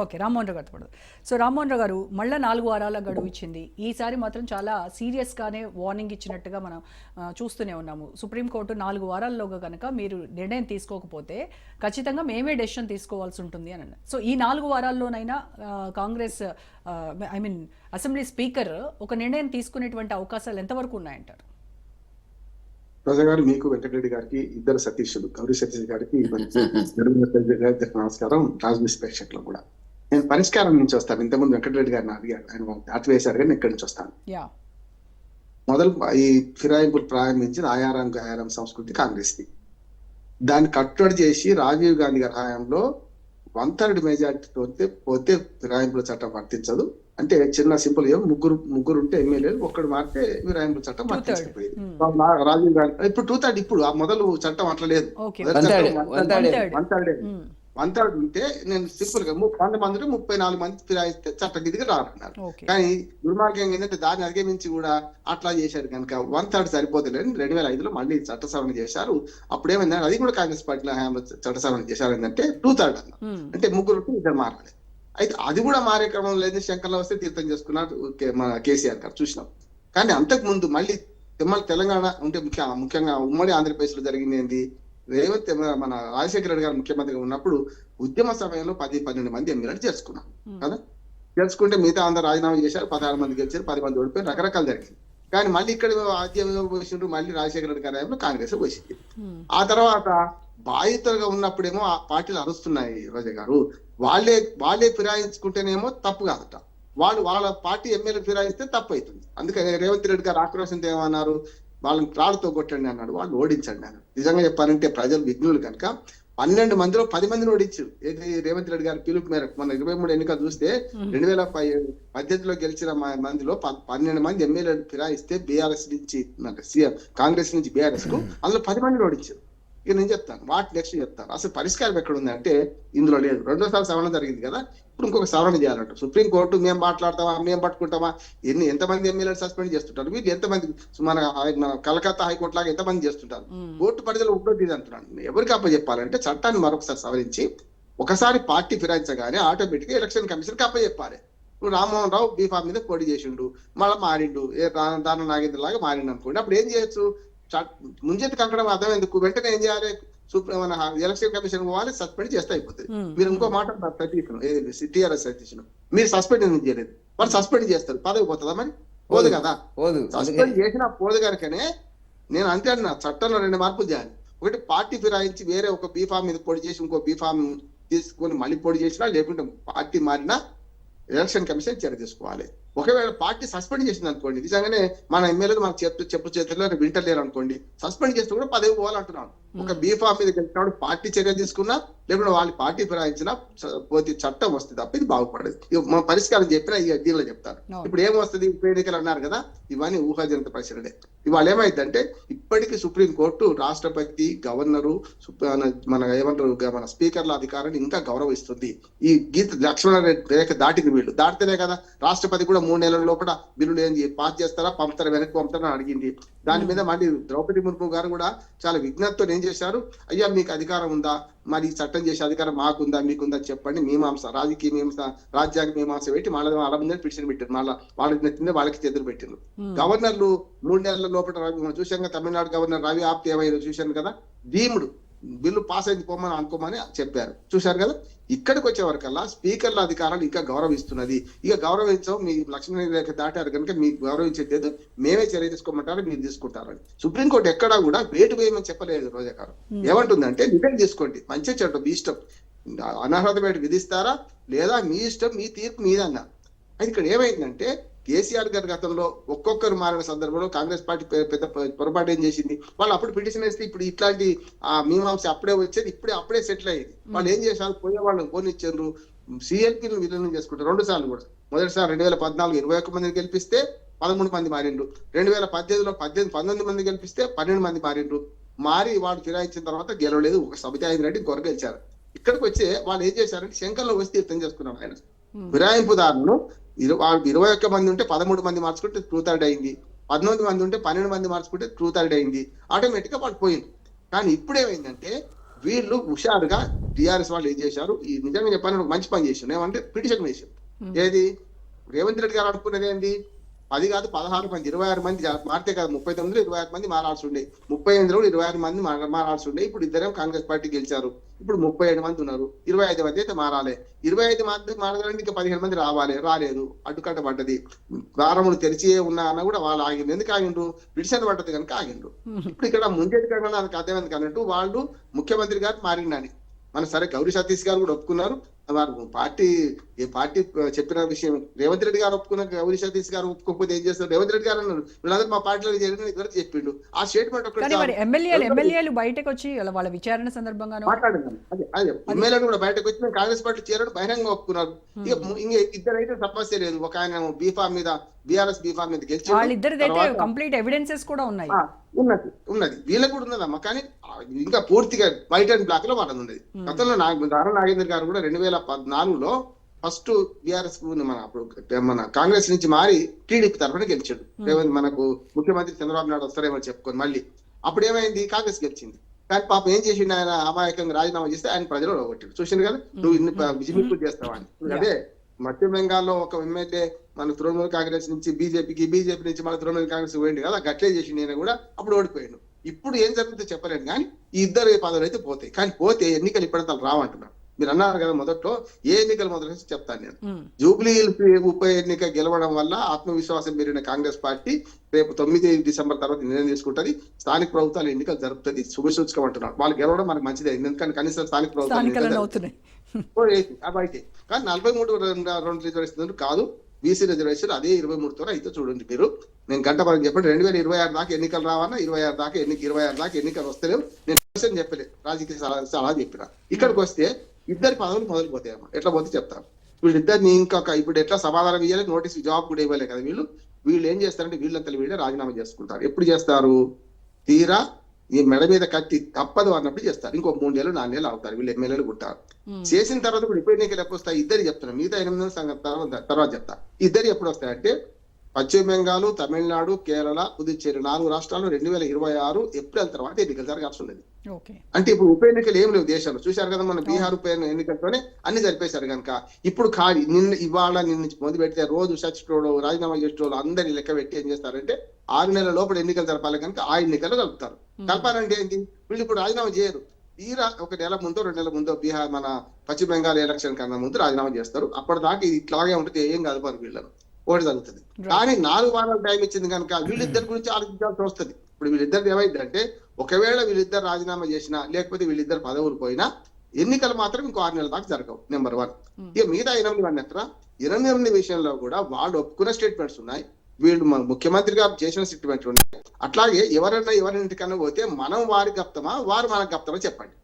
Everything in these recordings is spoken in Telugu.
ఓకే రామ్మోహన్ రావు పడదు సో రామ్మోహన్ రావు గారు మళ్ళీ నాలుగు వారాల గడువు ఇచ్చింది. ఈసారి మాత్రం చాలా సీరియస్గానే వార్నింగ్ ఇచ్చినట్టుగా మనం చూస్తూనే ఉన్నాము. సుప్రీంకోర్టు నాలుగు వారాల్లోగా కనుక మీరు నిర్ణయం తీసుకోకపోతే ఖచ్చితంగా మేమే డెసిషన్ తీసుకోవాల్సి ఉంటుంది అని అన్నారు. సో ఈ నాలుగు వారాల్లోనైనా Congress I mean assembly speaker ఒక నిర్ణయం తీసుకునేటువంటి అవకాశాలు ఎంతవరకు ఉన్నాయంటారు? ప్రజా గారు మీకు వెంకటరెడ్డి గారికి ఇద్దరు సతీషులు గౌరీ సతీష్ గారికి నమస్కారం. రాజనీతి ప్రేక్షకులు కూడా. నేను పరిష్కారం నుంచి వస్తాను. ఇంతకుముందు వెంకటరెడ్డి గారిని అడిగారు. ఆయన దాటివేశారు కానీ ఇక్కడి నుంచి వస్తాను? యా. మొదలు ఈ ఫిరాయింపులు ప్రారంభించిన ఆయారం గాయారం సంస్కృతి కాంగ్రెస్ ది దాన్ని కట్టడి చేసి రాజీవ్ గాంధీ గారి హయాంలో వన్ థర్డ్ మెజార్టీతో పోతే ఫిరాయింపుల చట్టం వర్తించదు. అంటే చిన్న సింపుల్ ఏం ముగ్గురు ముగ్గురు ఉంటే ఎమ్మెల్యేలు ఒక్కడు మారితే ఫిరాయింపుల చట్టం. వర్తించకపోయేది. Hmm. రాజీవ్ గాంధీ ఇప్పుడు టూ థర్డ్ ఇప్పుడు ఆ మొదలు చట్టం అట్లా లేదు. One third. వన్ థర్డ్ ఉంటే నేను సింపుల్గా వంద మంది ముప్పై నాలుగు మంది ఫిరాయిస్తే చట్టగిదిగా రారన్నారు ఓకే. కానీ దుర్మార్గం ఏంటంటే దాన్ని అధిగమించి కూడా అట్లా చేశారు కనుక వన్ థర్డ్ సరిపోతలేని రెండు వేల ఐదులో మళ్ళీ చట్ట సవరణ చేశారు. అప్పుడు ఏమైందంటే అది కూడా కాంగ్రెస్ పార్టీలో హయాంలో చట్ట సవరణ చేశారు ఏంటంటే టూ థర్డ్ అన్నారు. అంటే ముగ్గురు ఇద్దరు మారాలి అయితే అది కూడా మారే క్రమం లేదు శంకర్లో వస్తే తీర్థం చేసుకున్నారు మన కేసీఆర్ గారు చూసినాం. కానీ అంతకు ముందు మళ్ళీ తెమ్మల తెలంగాణ అంటే ముఖ్య ముఖ్యంగా ఉమ్మడి ఆంధ్రప్రదేశ్లో జరిగింది ఏంది? రేవంత్ మన- రాజశేఖర రెడ్డి గారు ముఖ్యమంత్రిగా ఉన్నప్పుడు ఉద్యమ సమయంలో పది పన్నెండు మంది ఎమ్మెల్యేలు చేసుకున్నాం. కదా? చేసుకుంటే మిగతా అందరు రాజీనామా చేశారు పదహారు మంది గెలిచారు పది మంది ఓడిపోయారు రకరకాలు జరిగింది. కానీ మళ్ళీ ఇక్కడ ఆద్యంలో పోసిండ్రు మళ్ళీ రాజశేఖర రెడ్డి గారి కాంగ్రెస్ పోసింది. ఆ తర్వాత బాధితులుగా ఉన్నప్పుడేమో ఆ పార్టీలు అరుస్తున్నాయి రోజా గారు. వాళ్ళే వాళ్ళే ఫిరాయించుకుంటేనేమో తప్పు కాదట. వాళ్ళు వాళ్ళ పార్టీ ఎమ్మెల్యే ఫిరాయిస్తే తప్పు అవుతుంది. అందుకని రేవంత్ రెడ్డి గారు ఆక్రోశంతో ఏమన్నారు? వాళ్ళని త్రాడుతో కొట్టండి అన్నాడు వాళ్ళు ఓడించండి అన్నాడు. నిజంగా చెప్పాలంటే ప్రజలు విఘ్నులు కనుక పన్నెండు మందిలో పది మందిని ఓడించారు. ఏది రేవంత్ రెడ్డి గారి పిలుపు మేరకు మన ఇరవై మూడు ఎన్నికలు చూస్తే రెండు వేల పద్దెనిమిదిలో గెలిచిన మందిలో పన్నెండు మంది ఎమ్మెల్యేలు ఫిరాయిస్తే బీఆర్ఎస్ నుంచి కాంగ్రెస్ నుంచి బీఆర్ఎస్కు అందులో పది మందిని ఓడించారు. ఇక నేను చెప్తాను. వాటి నెక్స్ట్ చెప్తాను. అసలు పరిష్కారం ఎక్కడ ఉంది అంటే ఇందులో లేదు. రెండోసారి సవరణ జరిగింది కదా? ఇప్పుడు ఇంకొక సవరణ చేయాలంట సుప్రీం కోర్టు మేము మాట్లాడతామా? మేము పట్టుకుంటామా? ఎన్ని ఎంతమంది ఎమ్మెల్యేలు సస్పెండ్ చేస్తుంటారు? వీళ్ళు ఎంతమంది మన కలకత్తా హైకోర్టు లాగా ఎంతమంది చేస్తుంటారు. కోర్టు పరిధిలో ఉండొద్దు ఇది అంటున్నాను. ఎవరికి అప్ప చెప్పాలంటే చట్టాన్ని మరొకసారి సవరించి ఒకసారి పార్టీ ఫిరాయించగానే ఆటోమేటిక్గా ఎలక్షన్ కమిషన్కి అప్ప చెప్పాలి ఇప్పుడు రామ్మోహన్ రావు బీఫామ్ మీద పోటీ చేసిండు. మళ్ళీ మారిండు. ఏ దాన నాగేంద్ర లాగా మారిండు అనుకోండి. అప్పుడు ఏం చేయొచ్చు? చట్- ముంజెత్తి కంకణం అర్థం ఎందుకు? వెంటనే ఏం చేయాలి? సుప్రీం మన ఎలక్షన్ కమిషన్ పోవాలి సస్పెండ్ చేస్తే అయిపోతుంది. మీరు ఇంకో మాట సతీష్ టిఆర్ఎస్ సతీష్ మీరు సస్పెండ్ ఎందుకు చేయలేదు? వాళ్ళు సస్పెండ్ చేస్తారు. పదవి పోతుందా మరి? పోదు కదా. సస్పెండ్ చేసిన పోదు కనుకనే నేను అంతే అన్నా చట్టంలో రెండు మార్పులు చేయాలి. ఒకటి పార్టీ ఫిరాయించి వేరే ఒక బీఫామ్ మీద పొడి చేసి ఇంకో బీఫామ్ తీసుకొని మళ్ళీ పొడి చేసినా లేకుంటే పార్టీ మారినా ఎలక్షన్ కమిషన్ చర్య తీసుకోవాలి. ఒకవేళ పార్టీ సస్పెండ్ చేసింది అనుకోండి నిజంగానే మన ఎమ్మెల్యేలు మన చెప్పు చెప్పు చేతుల్లో వింటలేరు అనుకోండి సస్పెండ్ చేస్తే కూడా పదవి పోవాలంటున్నాను ఒక బీఫామ్ మీద గెలిచినప్పుడు పార్టీ చర్య తీసుకున్నా లేకుంటే వాళ్ళ పార్టీ ఫిరాయించినా పోతే చట్టం వస్తుంది తప్ప ఇది బాగుపడదు. మన పరిష్కారం చెప్పినా ఈ దీనిలో చెప్తాను అవును. ఇప్పుడు ఏం వస్తుంది ఉప ఎన్నికలు అన్నారు కదా ఇవన్నీ ఊహాజనిత పరిశీలనే. ఇవాళ ఏమైందంటే ఇప్పటికీ సుప్రీం కోర్టు రాష్ట్రపతి గవర్నరు మన- ఏమంటారు మన స్పీకర్ల అధికారాన్ని ఇంకా గౌరవిస్తుంది. ఈ గీత లక్ష్మణ రేఖ దాటింది వీళ్ళు. దాటితేనే కదా రాష్ట్రపతి కూడా మూడు నెలల లోపల బిల్లులు ఏం చే- పాస్ చేస్తారా పంపుతారా వెనక్కి పంపుతారా అడిగింది. దాని మీద మళ్ళీ ద్రౌపది ముర్ము గారు కూడా చాలా విజ్ఞతతో ఏం చేశారు? అయ్యా మీకు అధికారం ఉందా? మరి చట్టం చేసే అధికారం మాకుందా మీకుందా చెప్పండి. మీమాంస రాజకీయ మీమాంస రాజ్యాంగ మీమాంస పెట్టి మళ్ళీ వాళ్ళ ముందే పిటిషన్ పెట్టారు మళ్ళీ వాళ్ళకి నెత్తిందే వాళ్ళకి చేతులు పెట్టారు. గవర్నర్లు మూడు నెలల లోపల కదా తమిళనాడు గవర్నర్ రవి ఆప్తే ఏమైందో చూశాను కదా. భీముడు బిల్లు పాస్ అయింది పోమని అనుకోమని చెప్పారు. చూశారు కదా? ఇక్కడికి వచ్చే వరకల్లా స్పీకర్ల అధికారాలు ఇంకా గౌరవిస్తున్నది. ఇక గౌరవించం మీ లక్ష్మీ రేఖ దాటారు కనుక మీకు గౌరవించేది మేమే చర్య తీసుకోమంటారు మీరు తీసుకుంటారని. సుప్రీంకోర్టు ఎక్కడా కూడా వేటు వేయమని చెప్పలేదు రోజా గారు మ్మ్. ఏమంటుందంటే నిర్ణయం తీసుకోండి. మంచి చెడ్డ మీ ఇష్టం. అనర్హత వేటు విధిస్తారా? లేదా మీ ఇష్టం మీ తీర్పు మీదన్నారు అది ఇక్కడ ఏమైందంటే కేసీఆర్ గారి గతంలో ఒక్కొక్కరు మారిన సందర్భంలో కాంగ్రెస్ పార్టీ పెద్ద పొరపాటు ఏం చేసింది? వాళ్ళు అప్పుడు పిటిషన్ వేస్తే ఇప్పుడు ఇట్లాంటి ఆ మీమాంస అప్పుడే వచ్చేది ఇప్పుడే అప్పుడే సెటిల్ అయ్యింది. వాళ్ళు ఏం చేశారు? పోయే వాళ్ళని పోనిచ్చారు సిఎల్పీని విలీనం చేసుకుంటారు. రెండు సార్లు కూడా. మొదటిసారి రెండు వేల పద్నాలుగు ఇరవై ఒక్క మందిని గెలిపిస్తే పదమూడు మంది మారిండ్రు. రెండు వేల పద్దెనిమిదిలో పద్దెనిమిది పంతొమ్మిది మంది గెలిపిస్తే పన్నెండు మంది మారిండ్రు. మారి వాడు ఫిరాయించిన తర్వాత గెలవలేదు. ఒక సబితా రెడ్డి ఇంకొర గెలిచారు. ఇక్కడికి వచ్చే వాళ్ళు ఏం చేశారంటే శంకర్లో వచ్చి తీర్థం చేసుకున్నాం ఆయన. ఫిరాయింపుదారులను ఇరు- వాళ్ళు ఇరవై ఒక్క మంది ఉంటే పదమూడు మంది మార్చుకుంటే ట్రూ థర్డ్ అయింది. పద్నాలుగు మంది ఉంటే పన్నెండు మంది మార్చుకుంటే ట్రూ థర్డ్ అయింది. ఆటోమేటిక్గా వాళ్ళు పోయింది కానీ ఇప్పుడు ఏమైందంటే వీళ్ళు హుషారుగా టిఆర్ఎస్ వాళ్ళు ఏం చేశారు? ఈ నిజంగా చెప్పాలని మంచి పని చేసిండు ఏమంటే పిటిషన్ Hmm. ఏది? రేవంత్ రెడ్డి గారు అనుకున్నది ఏంది? పది కాదు పదహారు మంది ఇరవై ఆరు మంది మారితే కాదు ముప్పై తొమ్మిదిలో ఇరవై ఆరు మంది మారాల్సి ఉండే ముప్పై ఎనిమిదిలో ఇరవై ఆరు మంది మారాల్సి ఉండే ఇప్పుడు ఇద్దరేమో కాంగ్రెస్ పార్టీ గెలిచారు. ఇప్పుడు ముప్పై ఏడు మంది ఉన్నారు. ఇరవై ఐదు మంది అయితే మారాలి. ఇరవై ఐదు మంది మారాలంటే ఇంకా పదిహేను మంది రావాలి రాలేదు. అడ్డుకట్ట పడ్డది. ద్వారములు తెరిచి ఉన్నా అన్న కూడా వాళ్ళు ఆగిండు ఎందుకు ఆగిండ్రు? పిటిషన్ పడ్డది కనుక ఆగిండ్రు. ఇప్పుడు ఇక్కడ ముంజేటి కన్నా నాకు అర్థమైంది కన్నట్టు వాళ్ళు ముఖ్యమంత్రి గారు మారిండని. మన సరే గౌరీ సతీష్ గారు కూడా ఒప్పుకున్నారు. వారు పార్టీ ఏ పార్టీ చెప్పిన విషయం. రేవంత్ రెడ్డి గారు ఒప్పుకున్న గౌరీ సతీష్ గారు ఒప్పుకోకపోతే ఏం చేస్తారు? రేవంత్ రెడ్డి గారు అన్నారు. వీళ్ళందరూ మా పార్టీలో చేరిన ఇద్దరు చెప్పిండు. ఆ స్టేట్మెంట్ ఒకటి ఎమ్మెల్యేలు ఎమ్మెల్యేలు బయటకు వచ్చి వాళ్ళ- విచారణ సందర్భంగానో? మాట్లాడింది అదే అదే. ఎమ్మెల్యేలు కూడా బయటకు వచ్చి మేము కాంగ్రెస్ పార్టీ చేరడం బహిరంగ ఒప్పుకున్నారు. ఇక ఇంక ఇద్దరైతే సమస్య లేదు. ఒక ఆయన బీఫామ్ మీద బీఆర్ఎస్ బీఫామ్ మీద గెలిచి వాళ్ళిద్దరిదైతే కంప్లీట్ ఎవిడెన్సెస్ కూడా ఉన్నాయి. ఉన్నది. ఉన్నది. వీళ్ళకి కూడా ఉన్నదమ్మా. కానీ ఇంకా పూర్తిగా వైట్ అండ్ బ్లాక్లో వాళ్ళది ఉన్నది గతంలో నాగ దారా నాగేంద్ర గారు కూడా రెండు వేల పద్నాలుగులో ఫస్ట్ బీఆర్ఎస్ మన అప్పుడు మన కాంగ్రెస్ నుంచి మారి టీడీపీ తరఫున గెలిచాడు. రేవంత్ మనకు ముఖ్యమంత్రి చంద్రబాబు నాయుడు వస్తారేమో చెప్పుకొని మళ్ళీ అప్పుడు ఏమైంది? కాంగ్రెస్ గెలిచింది. కానీ పాపం ఏం చేసిండు ఆయన? అమాయకంగా రాజీనామా చేస్తే ఆయన ప్రజలు కొట్టాడు చూసిండు కదా? నువ్వు ఇన్ని విజిమింపు చేస్తావా అని. అదే మధ్య బెంగాల్లో ఒక ఎమ్మెల్యే మన తృణమూల్ కాంగ్రెస్ నుంచి బీజేపీకి బీజేపీ నుంచి మన తృణమూల్ కాంగ్రెస్ పోయింది కదా గట్లే చేసి నేను కూడా అప్పుడు ఓడిపోయాను ఇప్పుడు ఏం జరుగుతుందో చెప్పలేను కానీ ఈ ఇద్దరు పదవులు అయితే పోతాయి. కానీ పోతే ఎన్నికలు ఇప్పుడంతా రావంటున్నారు మీరు అన్నారు కదా మొదట్లో ఏ ఎన్నికలు మొదలు చెప్తాను నేను. జూబ్లీ ఉప ఎన్నిక గెలవడం వల్ల ఆత్మవిశ్వాసం పెరిగిన కాంగ్రెస్ పార్టీ రేపు తొమ్మిది డిసెంబర్ తర్వాత నిర్ణయం తీసుకుంటది. స్థానిక ప్రభుత్వాలు ఎన్నికలు జరుపుతుంది. శుభసూచకం అంటున్నారు. వాళ్ళు గెలవడం మనకు మంచిదే. ఎందుకంటే కనీసం స్థానిక ప్రభుత్వాలు అయితే కానీ నలభై మూడు రెండు రెండు రిజర్వేషన్ కాదు. బీసీ రిజర్వేషన్ అదే ఇరవై మూడుతో అయితే చూడండి మీరు. నేను గంట వరకు చెప్పండి. రెండు వేల ఇరవై ఆరు దాకా ఎన్నికలు రావన్నా ఇరవై ఆరు దాకా ఎన్నిక ఇరవై ఆరు దాకా ఎన్నికలు వస్తలేవు. నేను క్వశ్చన్ చెప్పలేదు రాజకీయ సలహా చెప్పిన. ఇక్కడికి వస్తే ఇద్దరి పదవులు మొదలుపోతాయి అమ్మా. ఎట్లా పోతే చెప్తాను. వీళ్ళిద్దరిని ఇంకొక ఇప్పుడు ఎట్లా సమాధానం ఇవ్వాలి నోటీస్ జాబ్ కూడా ఇవ్వలే కదా వీళ్ళు. వీళ్ళు ఏం చేస్తారంటే వీళ్ళంతా వీళ్ళే రాజీనామా చేసుకుంటారు. ఎప్పుడు చేస్తారు? తీరా ఈ మెడ మీద కత్తి తప్పదు అన్నప్పుడు చేస్తారు. ఇంకో మూడు నెలలు నాలుగు నెలలు అవుతారు. వీళ్ళు ఎమ్మెల్యేలు ఉమ్, చేసిన తర్వాత ఇప్పుడు ఇప్పుడు ఎన్నికలు ఎప్పుడు వస్తాయి. ఇద్దరు చెప్తున్నారు మిగతా ఎనిమిది నెలల సంగతి తర్వాత తర్వాత చెప్తా. ఇద్దరు ఎప్పుడు వస్తాయంటే పశ్చిమ బెంగాల్ తమిళనాడు కేరళ పుదుచ్చేరి నాలుగు రాష్ట్రాలు రెండు వేల ఇరవై ఆరు ఏప్రిల్ తర్వాత ఎన్నికలు జరగాల్సి ఉన్నది అంటే ఇప్పుడు ఉప ఎన్నికలు ఏం లేవు దేశంలో. చూశారు కదా మన బీహార్ ఉప ఎన్నికలతోనే అన్ని జరిపేశారు కనుక. ఇప్పుడు ఖాళీ నిన్న ఇవాళ నిన్న నుంచి మొదలు పెడితే రోజు చచ్చిపోవడం రాజీనామా చేసేటోళ్ళు అందరినీ లెక్క పెట్టి ఏం చేస్తారంటే ఆరు నెలల లోపల ఎన్నికలు జరపాలి కనుక ఆ ఎన్నికలు కలుపుతారు. కలపాలంటే ఏంటి? వీళ్ళు ఇప్పుడు రాజీనామా చేయరు. తీరా ఒక నెల ముందో రెండు నెలల ముందో బీహార్ మన పశ్చిమ బెంగాల్ ఎలక్షన్ కన్నా ముందు రాజీనామా చేస్తారు. అప్పటిదాకా ఇది ఇట్లాగే ఉంటుంది ఏం కలపరు వీళ్ళను ఓటు జరుగుతుంది. కానీ నాలుగు వారాలు టైం ఇచ్చింది కనుక వీళ్ళిద్దరి గురించి ఆలోచించాల్సి వస్తుంది. ఇప్పుడు వీళ్ళిద్దరు ఏమైందంటే ఒకవేళ వీళ్ళిద్దరు రాజీనామా చేసినా లేకపోతే వీళ్ళిద్దరు పదవులు పోయినా ఎన్నికలు మాత్రం ఇంకో ఆరు నెలల దాకా జరగవు నెంబర్ వన్. ఇక మిగతా ఎనిమిది మంది ఎక్కడ ఎనిమిది మంది విషయంలో కూడా వాళ్ళు ఒప్పుకున్న స్టేట్మెంట్స్ ఉన్నాయి. వీళ్ళు మన ముఖ్యమంత్రిగా చేసిన స్టేట్మెంట్స్ ఉన్నాయి అట్లాగే ఎవరైనా ఎవరింటికన్నా పోతే మనం వారికి గప్తమా వారు మనకు గప్తమా చెప్పండి.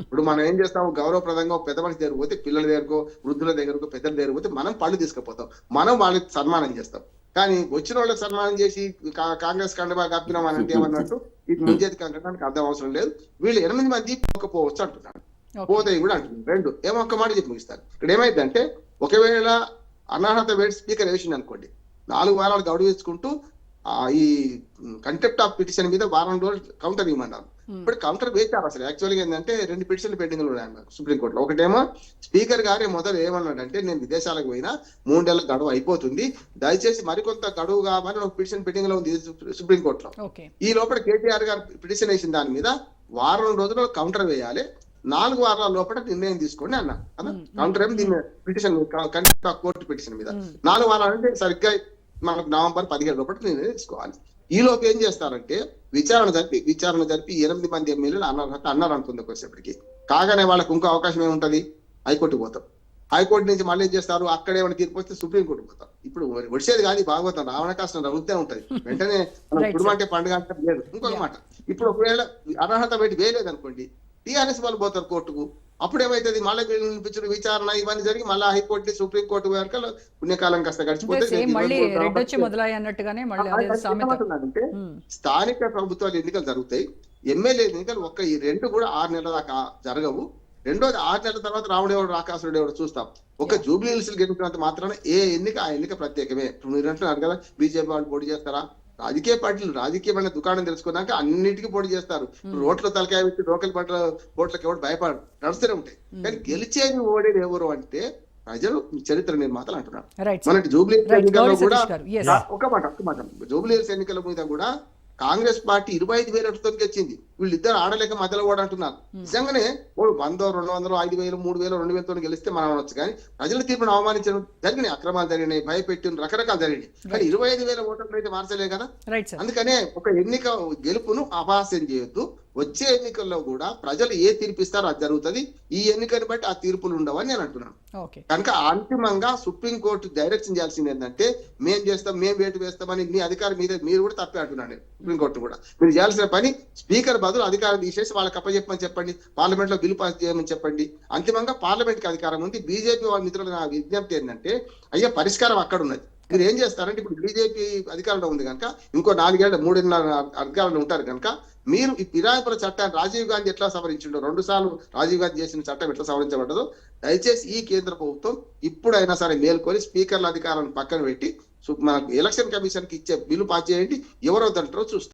ఇప్పుడు మనం ఏం చేస్తాం గౌరవప్రదంగా పెద్ద మనిషి దగ్గర పోతే పిల్లల దగ్గరకో వృద్ధుల దగ్గరకో పెద్దల దగ్గర పోతే మనం పళ్ళు తీసుకుపోతాం. మనం వాళ్ళకి సన్మానం చేస్తాం. కానీ వచ్చిన వాళ్ళకి సన్మానం చేసి కాంగ్రెస్ కండబా కప్పినాం అని అంటే ఏమన్నట్టు ఇది ముంజేది కంటే అర్థం అవసరం లేదు. వీళ్ళు ఎనిమిది మంది పోకపోవచ్చు అంటున్నారు. పోతాయి కూడా అంటున్నారు. రెండు ఏమో ఒక్క మాట చెప్పి ముగిస్తారు ఇక్కడ ఏమైందంటే ఒకవేళ అనర్హత వేడి స్పీకర్ వేసింది అనుకోండి నాలుగు వారాలు గడువు ఇచ్చుకుంటూ ఆ ఈ కంటెప్ట్ ఆఫ్ పిటిషన్ మీద వారం రోజులు కౌంటర్ ఇవ్వమన్నారు. ఉమ్, ఇప్పుడు కౌంటర్ వేశారు అసలు. యాక్చువల్గా ఏంటంటే రెండు పిటిషన్లు పెండింగ్ ఉన్నాయి సుప్రీంకోర్టులో ఒకటేమో స్పీకర్ గారే మొదలు ఏమన్నాడంటే నేను విదేశాలకు పోయినా మూడు నెలల గడువు అయిపోతుంది. దయచేసి మరికొంత గడువు కావాలని ఒక పిటిషన్ పెండింగ్లో ఉంది సుప్రీంకోర్టులో ఈ లోపల కేటీఆర్ గారు పిటిషన్ వేసిన దాని మీద వారం రోజులు కౌంటర్ వేయాలి. నాలుగు వారాల లోపల నిర్ణయం తీసుకోండి అన్న. కౌంటర్ ఏమో దీని పిటిషన్ ఆఫ్ కోర్టు పిటిషన్ మీద. మ్మ్. నాలుగు వారాలు అంటే సరిగ్గా మనకు నవంబర్ పదిహేడు లోపల నిర్ణయం తీసుకోవాలి ఈ లోపు ఏం చేస్తారంటే విచారణ జరిపి విచారణ జరిపి ఎనిమిది మంది ఎమ్మెల్యేలు అన్నారు అన్నారు అనుకుంది వచ్చేప్పటికి కాగానే వాళ్ళకి ఇంకో అవకాశం ఏముంటది? హైకోర్టు పోతాం. హైకోర్టు నుంచి మళ్ళీ ఏం చేస్తారు? అక్కడ ఏమైనా తీర్పు వస్తే సుప్రీం కోర్టు పోతాం. ఇప్పుడు వచ్చేది ఈ భాగవతం రావణ కష్టం రగుతూనే ఉంటది. వెంటనే మనం కుటుంబం అంటే పండుగ అంటే లేదు. ఇంకొక మాట. ఇప్పుడు ఒకవేళ అర్హత పెట్టి వేయలేదు అనుకోండి టీఆర్ఎస్ వాళ్ళు పోతారు కోర్టుకు. అప్పుడు ఏమైతుంది మళ్ళీ వినిపించిన విచారణ ఇవన్నీ జరిగి మళ్ళీ హైకోర్టు సుప్రీం కోర్టు వరకు పుణ్యకాలం కాస్త గడిచిపోతే స్థానిక ప్రభుత్వాల ఎన్నికలు జరుగుతాయి. ఎమ్మెల్యే ఎన్నికలు ఒక్క ఈ రెండు కూడా ఆరు నెలల దాకా జరగవు. రెండోది ఆరు నెలల తర్వాత రాముడు ఎవడు రాకాసుడు ఎవడు చూస్తాం. ఒక జూబ్లీ హిల్స్ గెలిపినంత మాత్రాన ఏ ఎన్నిక ఆ ఎన్నిక ప్రత్యేకమే. మీరు అంటున్నారు కదా బీజేపీ వాళ్ళు పోటీ చేస్తారా? రాజకీయ పార్టీలు రాజకీయమైన దుకాణం తెలుసుకున్నాక అన్నిటికీ పోటీ చేస్తారు. రోడ్ల తలకాయ పెట్టి లోకల్ పంటల ఓట్లకి ఎవరు భయపడరు. నడుస్తూనే ఉంటాయి. కానీ గెలిచేది ఓడేది ఎవరు అంటే ప్రజలు చరిత్ర నిర్మాతలు అంటున్నారు మనకి జూబ్లీ ఎన్నికల్లో కూడా ఒక మాట ఒక మాట. జూబ్లీ ఎన్నికల మీద కూడా కాంగ్రెస్ పార్టీ ఇరవై ఐదు వేల ఓట్లతో గెలిచింది. వీళ్ళిద్దరు ఆడలేక మధ్యలో కూడా అంటున్నారు నిజంగానే వాడు వందో రెండు వందలు ఐదు వేలు మూడు వేలు రెండు వేలతో గెలిస్తే మనం అనొచ్చు కానీ ప్రజల తీర్పును అవమానించడం జరిగినాయి అక్రమాలు జరిగినాయి భయపెట్టిన రకరకాలు జరిగినాయి. కానీ ఇరవై ఐదు వేల ఓటర్లు అయితే మార్చలే కదా. అందుకనే ఒక ఎన్నిక గెలుపును అపహాస్యం చేయొద్దు. వచ్చే ఎన్నికల్లో కూడా ప్రజలు ఏ తీర్పు ఇస్తారో అది జరుగుతుంది. ఈ ఎన్నికని బట్టి ఆ తీర్పులు ఉండవని నేను అంటున్నాను. కనుక అంతిమంగా సుప్రీంకోర్టు డైరెక్షన్ చేయాల్సింది ఏంటంటే మేం చేస్తాం మేం వేటు వేస్తామని మీ అధికారం మీద మీరు కూడా తప్పే అంటున్నాను సుప్రీంకోర్టు కూడా. మీరు చేయాల్సిన పని స్పీకర్ బదులు అధికారం తీసేసి వాళ్ళకి అప్పచెప్పమని చెప్పండి పార్లమెంట్లో బిల్లు పాస్ చేయమని చెప్పండి. అంతిమంగా పార్లమెంట్కి అధికారం ఉంది. బీజేపీ వాళ్ళ మిత్రులు నా విజ్ఞప్తి ఏంటంటే అయ్యా పరిష్కారం అక్కడ ఉన్నది. మీరు ఏం చేస్తారంటే ఇప్పుడు బీజేపీ అధికారంలో ఉంది కనుక ఇంకో నాలుగేళ్ళ మూడున్నర అధికారంలో ఉంటారు కనుక మీరు ఈ పిరాయపుర చట్టాన్ని రాజీవ్ గాంధీ ఎట్లా సవరించిండో రెండు సార్లు రాజీవ్ గాంధీ చేసిన చట్టం ఎట్లా సవరించబడ్డదో దయచేసి ఈ కేంద్ర ప్రభుత్వం ఇప్పుడైనా సరే మేల్కొని స్పీకర్ల అధికారాన్ని పక్కన పెట్టి మనకు ఎలక్షన్ కమిషన్కి ఇచ్చే బిల్లు పాస్ చేయండి ఎవరో వద్దంటారో చూస్తారు.